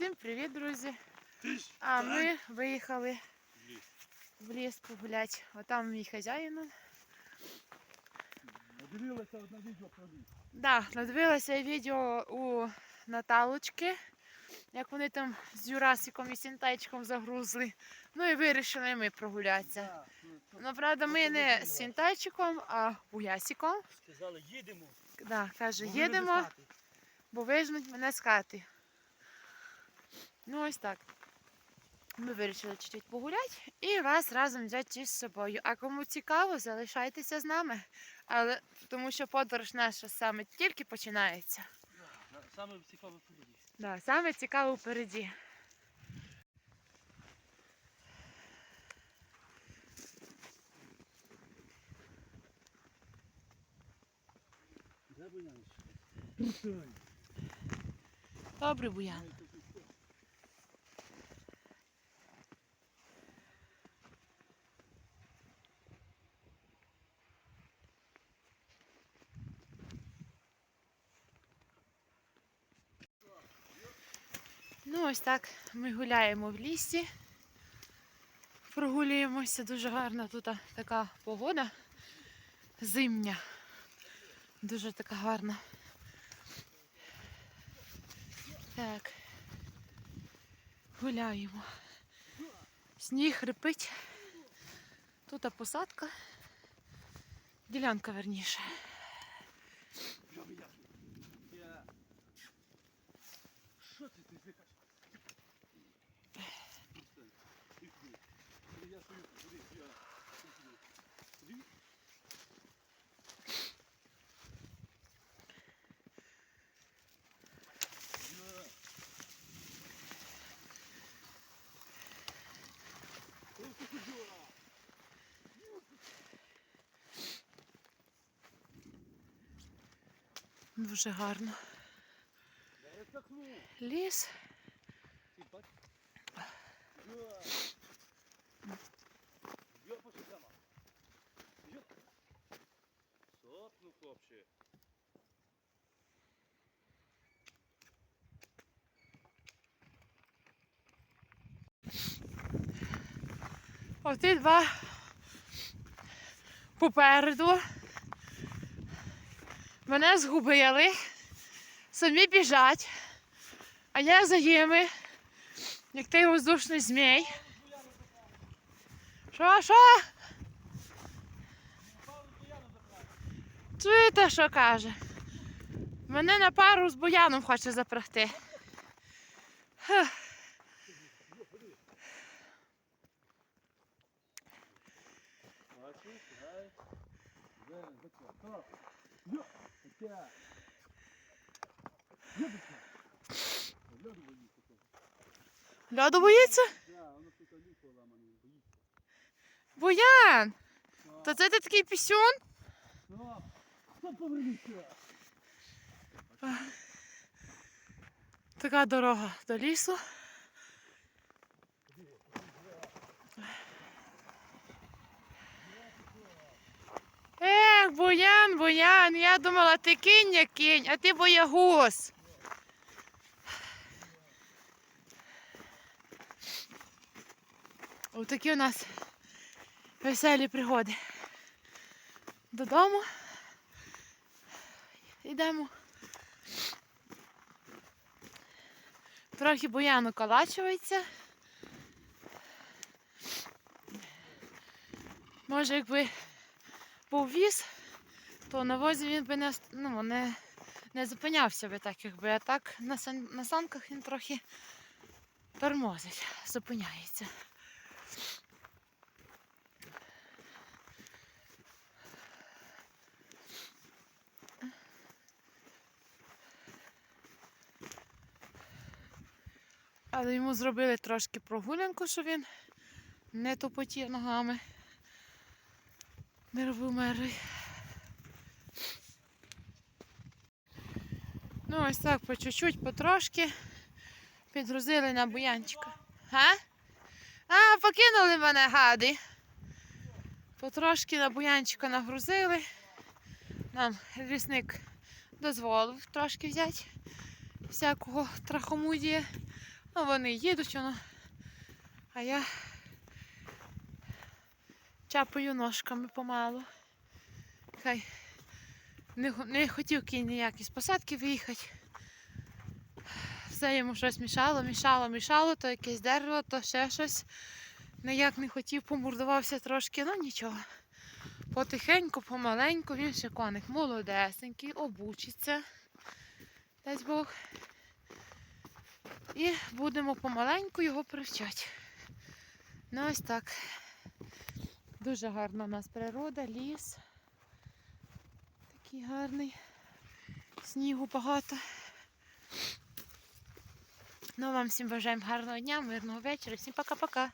Всім привіт, друзі! А ми виїхали в ліс погуляти. Отам мій хазяїн. он. Одне відео про ліс. Да, надивилася відео у Наталочки, як вони там з Юрасиком і Сінтайчиком загрузли. Ну і вирішили ми прогулятися. Ну, правда, ми не з Сінтайчиком, а Буясиком. Сказали, їдемо. Да, каже, їдемо, бо вижнуть мене з хати. Ну, ось так. Ми вирішили чуть-чуть погуляти і вас разом взяти з собою. А кому цікаво, залишайтеся з нами. Але тому що подорож наша саме тільки починається. Да, Саме цікаве впереді. Да, саме цікаво впереді. Де? Добре, Буян. Ну, ось так ми гуляємо в лісі. Прогулюємося. Дуже гарна тут така погода. Зимня. Дуже така гарна. Так. Гуляємо. Сніг рипить. Тут посадка. Ділянка верніше. Я. Що ти ти зикаш? Я стою, куди я. Куди? Я. Ох, ти куди? Дуже гарно. Ліс. Сопну, хлопче. Оті два попереду. Мене згубили. Самі біжать. А я за ними, як той воздушний змій. Що, що? Чуєте, що каже? Мене на пару з буяном хоче запрягти. Бачиш, гай. Де, закон. Так. Я. Таке. Єбуся. Льоду боїться. то. Льоду боїться? Так. То це ти такий пісюн? Така дорога до лісу. Ех, Буян, Буян, я думала, ти кінь, як кінь, а ти боягуз. Ось такі у нас веселі пригоди. Додому. Йдемо. Трохи буян околачується. Може, якби був віз, то на возі він би не, ну, не, не зупинявся би так, якби, а так на, сан, на санках він трохи тормозить, зупиняється. Але йому зробили трошки прогулянку, щоб він не топотів ногами. Не робив мерий. Ну, ось так по чуть-чуть, потрошки підгрузили на буянчика. Га? А, покинули мене гади. Потрошки на буянчика нагрузили. Нам лісник дозволив трошки взяти всякого трахомудія. Ну, вони їдуть, воно, а я чапаю ножками помалу. Хай не, не хотів кінь ніякі з посадки виїхати. Все йому щось мішало, мішало, мішало, то якесь дерево, то ще щось. Ніяк не хотів, помурдувався трошки, ну нічого. Потихеньку, помаленьку, він ще коник молодесенький, обучиться. Дасть Бог. І будемо помаленьку його привчати. Ну ось так. Дуже гарна у нас природа, ліс. Такий гарний. Снігу багато. Ну, вам всім бажаємо гарного дня, мирного вечора. Всім пока-пока.